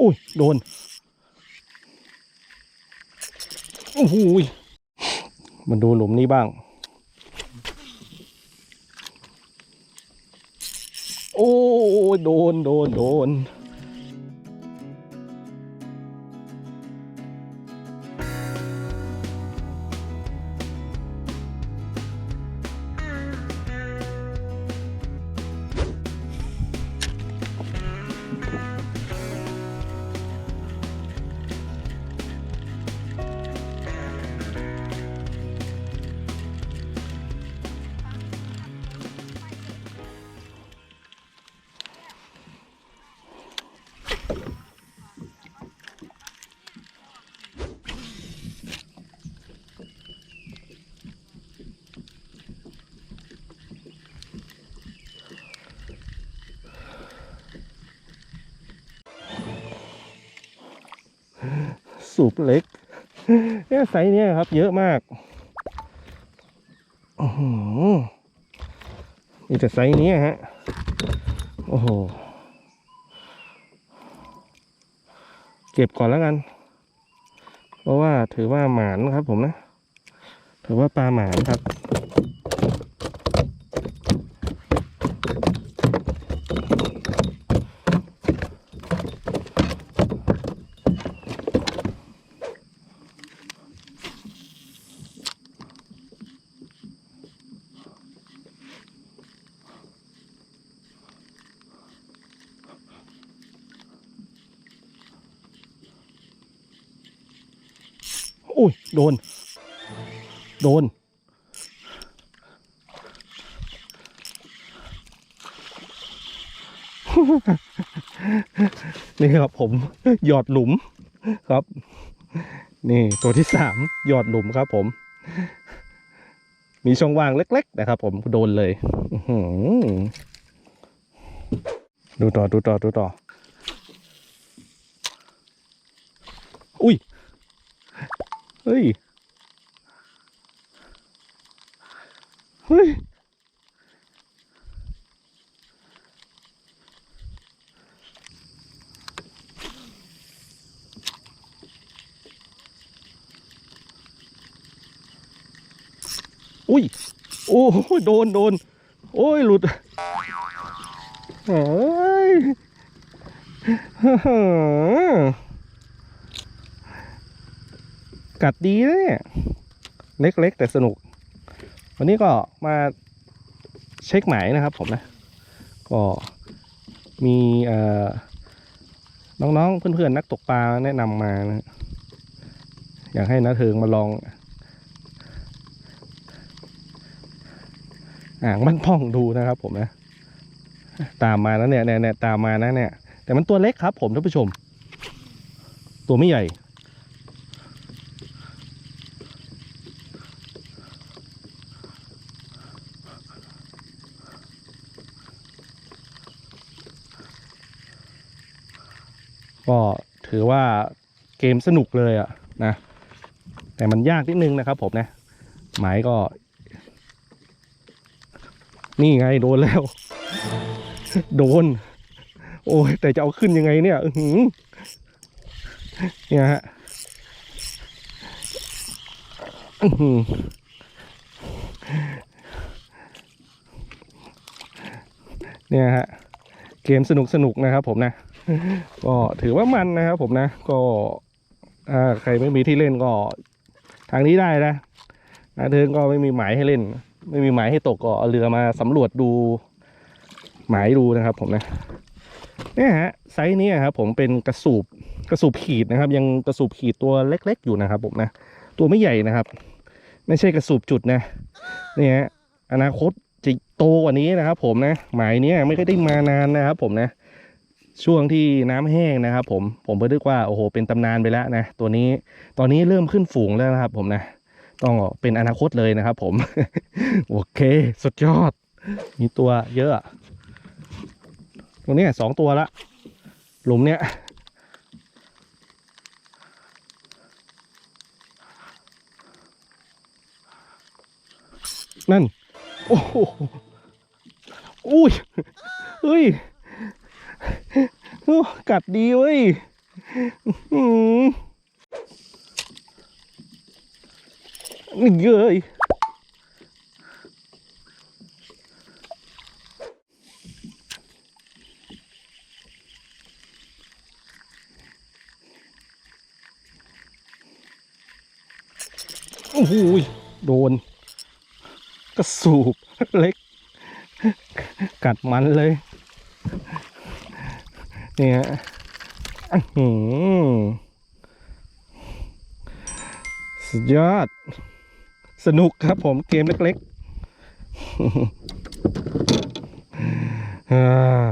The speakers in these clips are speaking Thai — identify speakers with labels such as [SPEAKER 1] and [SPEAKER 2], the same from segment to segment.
[SPEAKER 1] อุ้ยโดนโอ้โหมันดูหลุมนี้บ้าง โอ้ยโดนโดนโดน สูบเล็กเนี่ยไซส์เนี้ยครับ เยอะมากอื้อหือมีแต่ไซส์นี้ฮะ โอ้โห เก็บก่อนแล้วกัน เพราะว่าถือว่าหมานครับผมนะ ถือว่าปลาหมานครับ อุ้ยโดน โดน นี่ครับผมหยอดหลุมครับ นี่ตัวที่สามหยอดหลุมครับผม มีช่องว่างเล็ก ๆ นะครับผมโดนเลยดูต่อดูต่อดูต่อ อุ้ย เฮ้ย เฮ้ย อุ้ย โอ้ยโดนโดน โอ้ย หลุดเฮ้ย กัดดีนะเนี่ยเล็กๆแต่สนุก วันนี้ก็มาเช็คหมายนะครับผมนะ ก็มีน้องๆ เพื่อนๆ นักตกปลาแนะนำมานะอยากให้นาเทิงมาลองอ่างมันพ่องดูนะครับผมนะ ตามมาแล้วเนี่ยเนี่ยเนี่ยตามมานะเนี่ย แต่มันตัวเล็กครับผมท่านผู้ชม ตัวไม่ใหญ่ ก็ถือว่าเกมสนุกเลยอะนะ แต่มันยากนิดนึงนะครับผมนะหมายก็ นี่ไงโดนแล้ว โดน โอ้ยแต่จะเอาขึ้นยังไงเนี่ยหือเนี่ยฮะเนี่ยฮะ เกมสนุกสนุกๆนะครับผมนะ ก็ถือว่ามันนะครับผมนะ ก็ถ้าใครไม่มีที่เล่นก็ทางนี้ได้นะนะเทิงก็ไม่มีหมายให้เล่น ไม่มีหมายให้ตกก็เอาเรือมาสำรวจดู หมายดูนะครับ ผมนะเนี่ยฮะไซส์นี้ครับผมเป็นกระสูบกระสูบขีดนะครับ ยังกระสูบขีดตัวเล็ก ๆ อยู่นะครับผมนะตัวไม่ใหญ่นะครับ ไม่ใช่กระสูบจุดนะเนี่ยฮะอนาคต โตกว่านี้นะครับผมนะหมายเนี้ยไม่ได้มานานนะครับผมนะช่วงที่น้ำแห้งนะครับ ผมผมก็นึกว่าโอ้โหเป็นตำนานไปแล้วนะตัวนี้ตอนนี้เริ่มขึ้นฝูงแล้วนะครับ ผมนะต้องเป็นอนาคตเลยนะครับ ผม โอเค สุดยอด มีตัวเยอะตัวเนี้สองตัวละ หลุมเนี้ยนั่น โอ้ อุ้ยเฮ้ยกัดดีเว้ยอืมนี่เย้ยโอ้โหยโดน กระสูบเล็ก กัดมันเลยเนี่ยหือสุดยอด สนุกครับผมเกมเล็กๆอ่า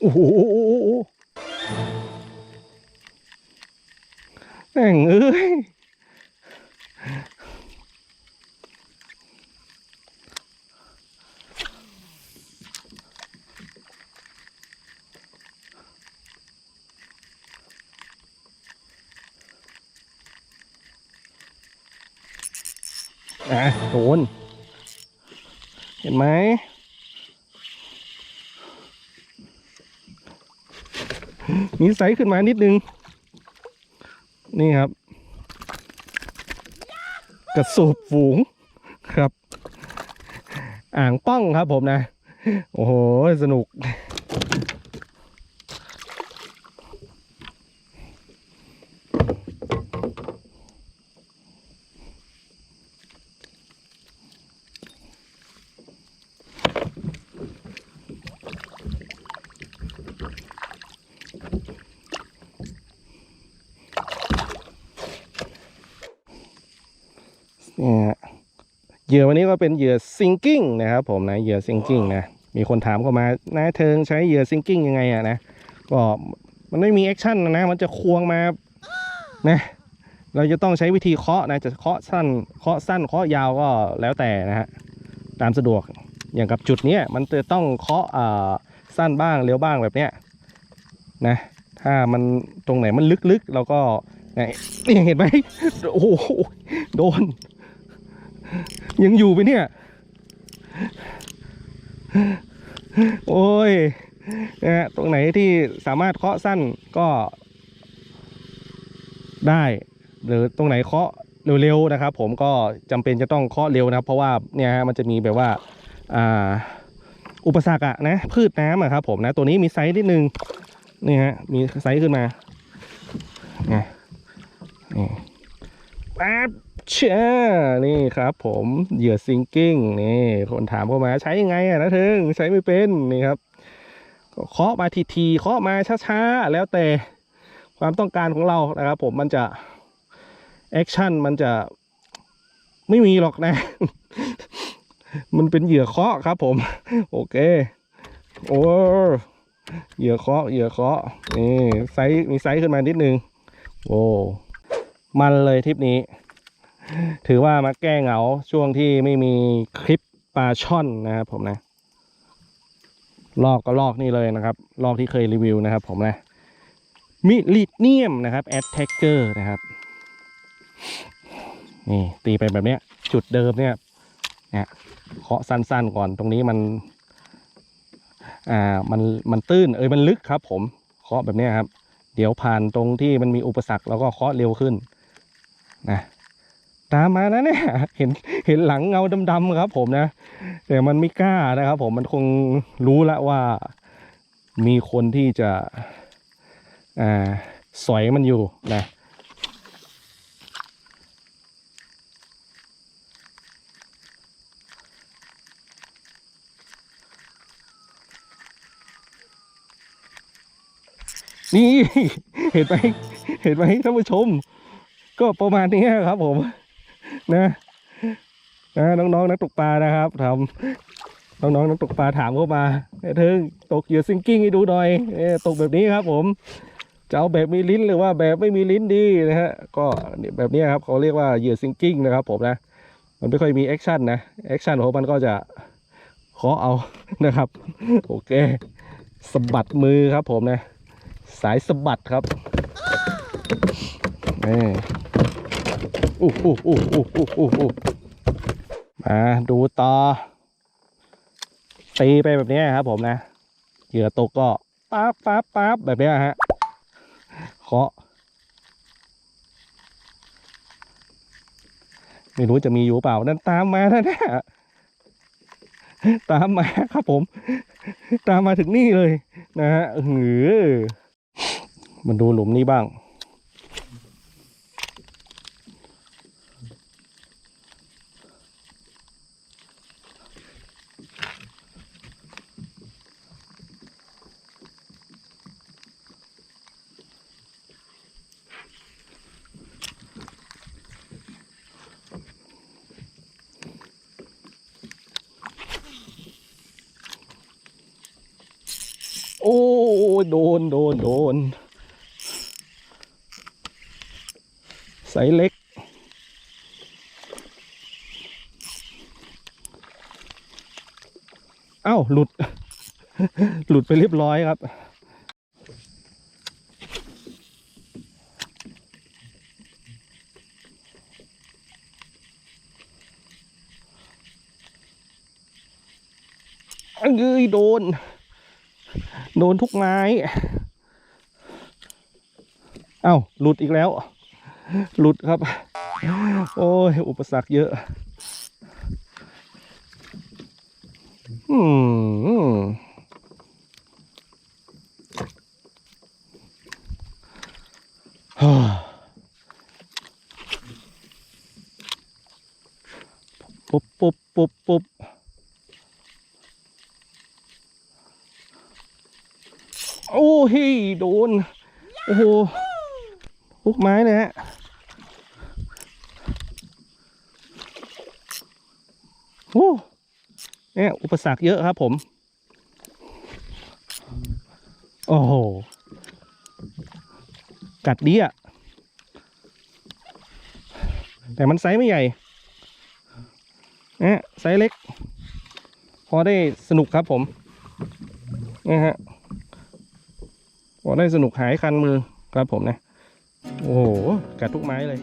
[SPEAKER 1] โอ้โห แม่งเอ้ยอะโดน เห็นไหมมีไซส์ขึ้นมานิดนึง นี่ครับ กระสูบฝูงครับ อ่างป้องครับผมนะ โอ้โห สนุก เหยื่อวันนี้ก็เป็นเหยื่อซิงกิ้งนะครับผมนะเหยื่อซิงกิ้งนะมีคนถามเข้ามานะเทิงใช้เหยื่อซิงกิ้งยังไงอะนะก็มันไม่มีแอคชั่นนะมันจะควงมานะเราจะต้องใช้วิธีเคาะนะจะเคาะสั้นเคาะสั้นเคาะยาวก็แล้วแต่นะฮะตามสะดวกอย่างกับจุดนี้มันจะต้องเคาะอ่าสั้นบ้างเร็วบ้างแบบเนี้ยนะถ้ามันตรงไหนมันลึกๆเราก็เนี่ยเห็นไหมโอ้โหโดน ยังอยู่ไปเนี่ย โอ้ยนะฮะตรงไหนที่สามารถเคาะสั้นก็ได้ หรือตรงไหนเคาะเร็วๆนะครับ ผมก็จำเป็นจะต้องเคาะเร็วนะครับ เพราะว่าเนี่ยฮะมันจะมีแบบว่าอ่าอุปสรรคอะนะพืชน้ำอะครับผมนะตัวนี้มีไซส์นิดนึงนี่ฮะมีไซส์ขึ้นมาไงนี่ป๊บ เช่นี่ครับผมเหยื่อซิงกิ้งนี่คนถามเข้ามาใช้ยังไงอะนะเทิงใช้ไม่เป็นนี่ครับเคาะมาทีๆเคาะมาช้าๆ แล้วแต่ความต้องการของเรานะครับผมมันจะแอคชั่นมันจะไม่มีหรอกนะ มันเป็นเหยื่อเคาะครับผม โอเค โอ้เหยื่อเคาะเหยื่อเคาะนี่ไซส์มีไซส์ขึ้นมานิดนึง โอ้ มันเลยทริปนี้ ถือว่ามาแก้เหงาช่วงที่ไม่มีคลิปปลาช่อนนะครับผมนะ ลอกก็ลอกนี่เลยนะครับ ลอกที่เคยรีวิวนะครับ ผมนะมิลิเนียมนะครับแอดแทกเกอร์นะครับ นี่ตีไปแบบเนี้ย จุดเดิมเนี่ยเนี่ยเคาะสั้นๆก่อนตรงนี้มัน อ่ามันมันตื้นเอ้ยมันลึกครับ ผมเคาะแบบเนี้ยครับ เดี๋ยวผ่านตรงที่มันมีอุปสรรคแล้วก็เคาะเร็วขึ้น นะ ตามมานะเนี่ย เห็นเห็นหลังเงาดำๆครับ ผมนะ แต่มันไม่กล้านะครับ ผมมันคงรู้ล้วว่า มีคนที่จะอ่าสอยมันอยู่นะนี่เห็นไหมเห็นไหมท่านผู้ชม ก็ประมาณนี้ครับผม นะนะน้องๆนักตกปลานะครับทำน้องๆนักตกปลาถามเข้ามาเอ้ยเทิงตกเหยื่อซิงกิ้งให้ดูหน่อยเอ้ตกแบบนี้ครับ ผมจะเอาแบบมีลิ้นหรือว่าแบบไม่มีลิ้นดีนะฮะก็แบบนี้ครับเขาเรียกว่าเหยื่อซิงกิ้งนะครับ ผมนะมันไม่ค่อยมีแอคชั่นนะแอคชั่นของมันก็จะเคาะเอานะครับ โอเคสะบัดมือครับ ผมนะ สายสะบัดครับนี่ อู้อู้อู้อู้อู้อู้อู้มาดูต่อตีไปแบบนี้ครับผมนะเหยื่อตกก็ปั๊บปั๊บปั๊บแบบนี้ฮะเคาะไม่รู้จะมีอยู่เปล่านั่นตามมาแน่ตามมาครับผม ตามมาถึงนี่เลย นะฮะหือมันดูหลุมนี้บ้าง โอ้โดนโดนโดนไซส์เล็ก เอ้า หลุด หลุดไปเรียบร้อยครับ เอ้ยโดน โดนทุกไม้ เอ้าหลุดอีกแล้ว หลุดครับ โอ้ย อุปสรรคเยอะ อืมปุ๊บปุ๊บปุ๊บปุ๊บ โอ้เฮ้ยโดน โอ้โหทุกไม้เลยฮะโอ้เนี่ยอุปสรรคเยอะครับผม โอ้โห กัดดีอะแต่มันไซส์ไม่ใหญ่เนี่ยไซส์เล็ก พอได้สนุกครับผมนะฮะ โอได้สนุกหายคันมือครับผมนะ โอ้โหกัดทุกไม้เลย